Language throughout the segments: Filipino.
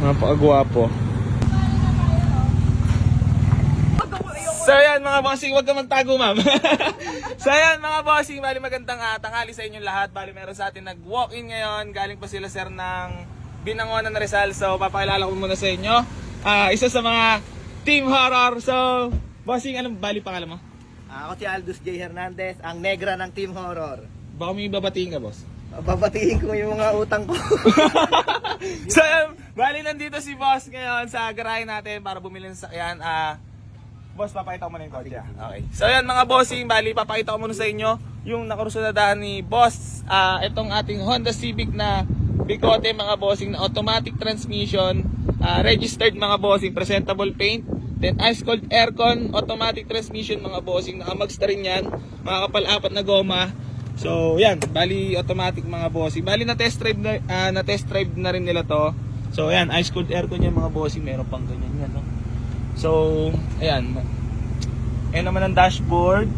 Napakagwapo. So yan mga bossing, huwag ka magtago ma'am. so yan mga bossing, bali magandang uh, tanghali sa inyong lahat. Bali meron sa atin nag-walk-in ngayon. Galing pa sila sir ng Binangonan na Rizal. So papakilala ko muna sa inyo. Ah, isa sa mga team horror. So, bossing, anong bali pangalan mo? Ako si Aldous J. Hernandez, ang negra ng Team Horror. Baka may babatiin ka boss. Babatiin ko yung mga utang ko. so, um, bali nandito si boss ngayon sa garahe natin para bumili ng sakyan. Ah, boss, papakita ko muna yung kotse. ah. Okay. So, yan mga bossing, bali papakita ko muna sa inyo yung nakarusunadahan ni boss. Ah, itong ating Honda Civic na bigote mga bossing na automatic transmission, ah, registered mga bossing, presentable paint, then ice cold aircon, automatic transmission mga bossing, nakamags na rin yan, mga kapal apat na goma. So, yan, bali automatic mga bossing. Bali na test drive na, ah, na test drive na rin nila to. So, yan, ice cold aircon yan mga bossing, meron pang ganyan yan, no. So, ayan. Ayan naman ang dashboard.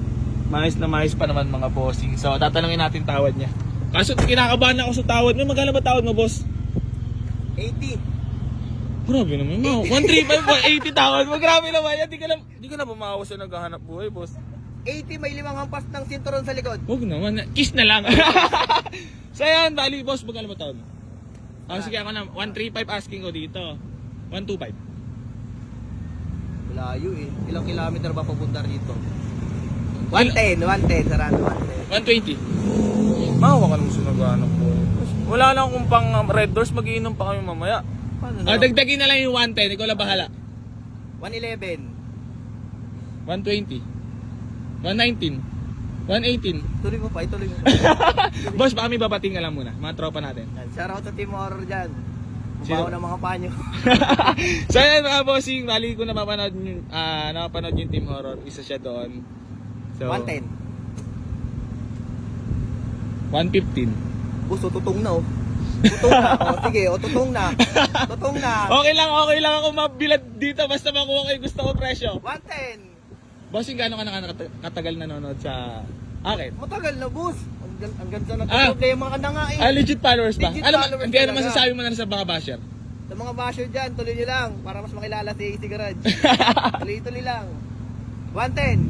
Mais na mais pa naman mga bossing. So, tatanungin natin tawad niya. Kaso kinakabahan ako sa tawad mo. Magkano ba tawad mo, boss? 80. Grabe naman mo. 135 180 tawad mo. Grabe naman yan. Di ka na, di ka na bumawas sa naghahanap buhay, boss. 80 may limang hampas ng sinturon sa likod. Huwag naman. Kiss na lang. so, ayan. Bali, boss. Magkano ba tawad mo? Ah, sige ako na. 135 asking ko dito. 125. Layo eh. Ilang kilometer ba papunta rito? 110, 110, sarado 110. 120. Mahawa ka sa naghahanap buhay. Wala lang kung pang um, red doors. Magiinom pa kami mamaya. Paano na? dagdagin na lang yung 110. Ikaw lang bahala. 111. 120. 119. 118. Tuloy mo pa, ituloy mo pa. Boss, baka may babating ka lang muna. Mga tropa natin. Yan, Shout out sa Team Horror dyan. Sino? Kumawa ng mga panyo. so yan mga bossing, bali ko napapanood yung, ah, napapanood yung Team Horror. Isa siya doon. So, 110. 115. Gusto, tutong na oh. Tutong na. Oh, sige, oh, tutong na. Tutong na. Okay lang, okay lang ako mabilad dito basta makuha kayo gusto ko presyo. 110. Bossing, gaano ka nakata- katagal nanonood sa akin? Matagal na, boss. Ang, gan- ang ganda na Ah. problema ka na nga eh. Ah, legit followers ba? Legit Ano, followers hindi ano talaga. masasabi mo na sa mga basher? Sa mga basher dyan, tuloy nyo lang para mas makilala si AC Garage. Tuloy-tuloy lang. 110.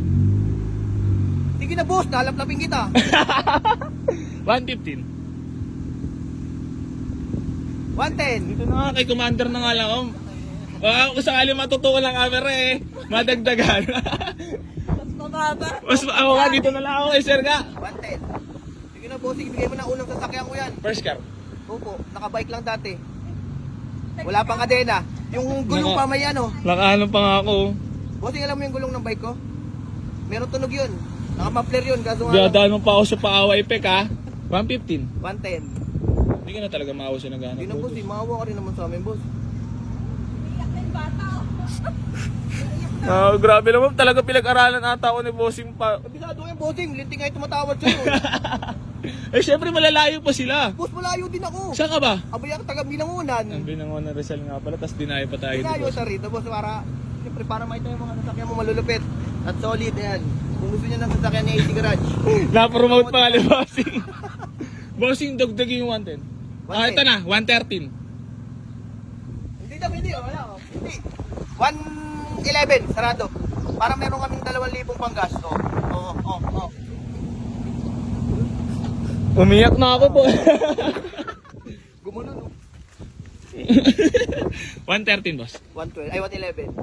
Sige na boss, nalaplapin kita. 115. 110. Dito na nga, kay commander na nga lang ako. Ah, kung sakali matutuwa lang camera eh, madagdagan. Mas mababa. Mas ako nga, dito na lang ako eh, sir nga. 110. Sige na boss, ibigay mo na unang sasakyan ko yan. First car. Opo, nakabike lang dati. Wala pang kadena. Yung gulong Naka- pa may ano. Nakaano pa nga ako. Bossing, alam mo yung gulong ng bike ko? Meron tunog yun. Naka-muffler yun, kaso nga lang, Dadaan mo pa ako sa paaway pek ha. 115. 110. Hindi ka na talaga maawa sa nagano. Hindi na boss, eh, maawa ka rin naman sa amin boss. Iyak na yung bata. Ah, grabe naman. Talaga pinag-aralan ata ako ni Bossing pa. Kabisado yung bossing, linting nga yung tumatawad sa'yo. eh, syempre malalayo pa sila. boss, malayo din ako. Saan ka ba? Abay ako taga Binangunan. Ang binangon ng Rizal nga pala, tapos dinayo pa tayo Boss. sa rito, boss, para, siyempre, para makita yung mga sasakyan mo malulupit at solid yan. Kung gusto niya ng sasakyan ni AC Garage. Na-promote pa nga ni Bossing. Bossing, dagdagi yung 110. Ah, 110. ito na, 113. Hindi daw, hindi, oh, wala, oh. Hindi. 111, sarado. Para meron kaming 2,000 pang gasto. Oo, oo, oo. Umiyak na ako po. Gumulo, no? 113, boss. 112, ay 111.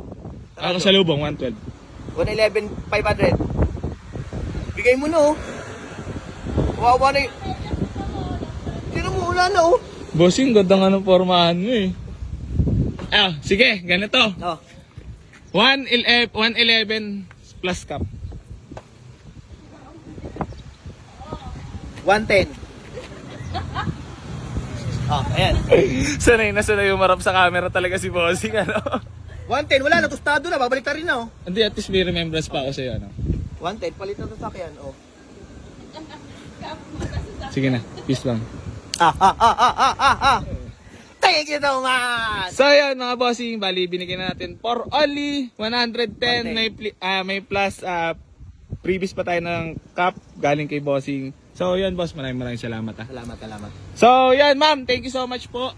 Ako sa lubong, 112. 111, 500. Bigay mo na, oh. Wawa na. Tira mo, wala na, oh. Bossing, ganda nga ng formahan mo eh. Ah, sige, ganito. Oh, 111, 111 plus cup. 110. Oh, ayan. sanay na sanay umarap sa camera talaga si Bossing, ano? 110, wala na, tostado na, babalik na rin na, oh. Hindi, at least may remembrance pa ako sa'yo, ano? 110, palit na sasakyan, oh. Sige na, peace lang. Ah, ah, ah, ah, ah, ah, ah. Thank you so much! So yan mga bossing, bali binigyan na natin for only 110 may ah, may plus ah, previous pa tayo ng cup galing kay bossing. So yan boss, maraming maraming salamat ah. Salamat, salamat. So yan ma'am, thank you so much po.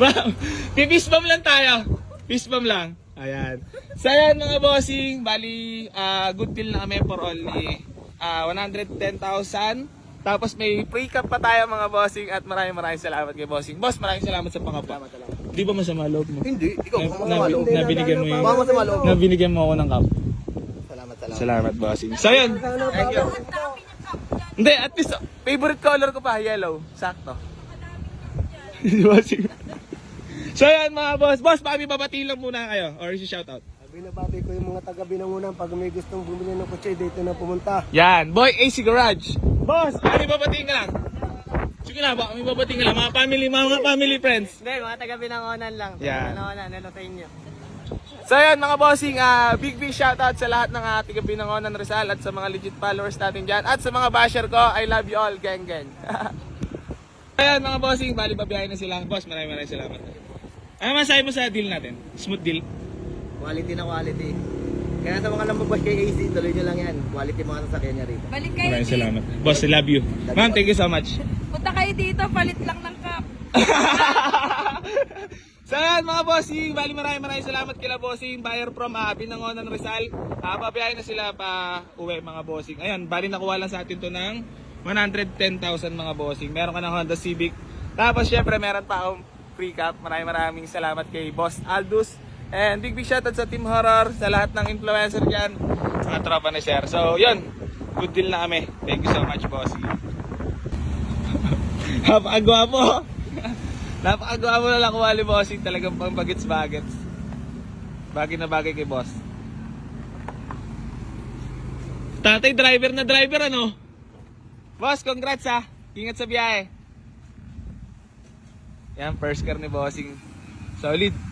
Ma'am, pipis bomb lang tayo. Fist bomb lang. Ayan. So ayan mga bossing, bali ah, good deal na kami for only ah, 110,000. Tapos may free cup pa tayo mga bossing at maraming maraming salamat kay bossing. Boss, maraming salamat sa pangapa. Di ba masama loob mo? Hindi, ikaw, Na, baka na, masama loob. na binigyan mo yung masama loob. na binigyan mo ako ng cup. Salamat, salamat. Salamat bossing. So yun. Thank you. Hindi, at least favorite color ko pa yellow. Sakto. bossing. So yan mga boss. Boss, baka may babati lang muna kayo or si shoutout. Binabati ko yung mga taga Binangunan pag may gustong bumili ng kotse dito na pumunta. Yan, Boy AC Garage. Boss, may babatiin ka lang. Sige na, baka may babatiin ka lang. Mga family, mga family friends. Hindi, mga taga Binangunan lang. Yan. Binangunan, nanotayin nyo. So yan mga bossing, ah, big big shoutout sa lahat ng uh, tiga Binangonan Rizal at sa mga legit followers natin dyan. At sa mga basher ko, I love you all, gang gang. Ayan mga bossing, bali babiyahin na sila. Boss, maraming maraming salamat. Ano masabi mo sa deal natin? Smooth deal? Quality na quality. Kaya sa mga namabas kay AC, tuloy nyo lang yan. Quality mga sasakyan niya rito. Balik kayo Maraming dito. salamat. Boss, I love you. Ma'am, thank you so much. Punta kayo dito, palit lang ng cup. so yan mga bossing, bali maraming maraming salamat kila bossing, buyer from uh, Binangonan Rizal. Uh, pabiyahin na sila pa uwi mga bossing. Ayun, bali nakuha lang sa atin to ng 110,000 mga bossing. Meron ka ng Honda Civic. Tapos syempre meron pa akong free cap. Maraming maraming salamat kay Boss Aldus. And big big shoutout sa Team Horror, sa lahat ng influencer dyan, mga tropa ni Sir. So yun, good deal na kami. Thank you so much bossing. Napakagwapo. Napakagwapo na lang kuwali bossing. Talagang pang bagets-bagets. Bagay na bagay kay boss. Tatay, driver na driver ano? Boss, congrats ha. Ingat sa biyahe. Yan, first car ni bossing. Solid.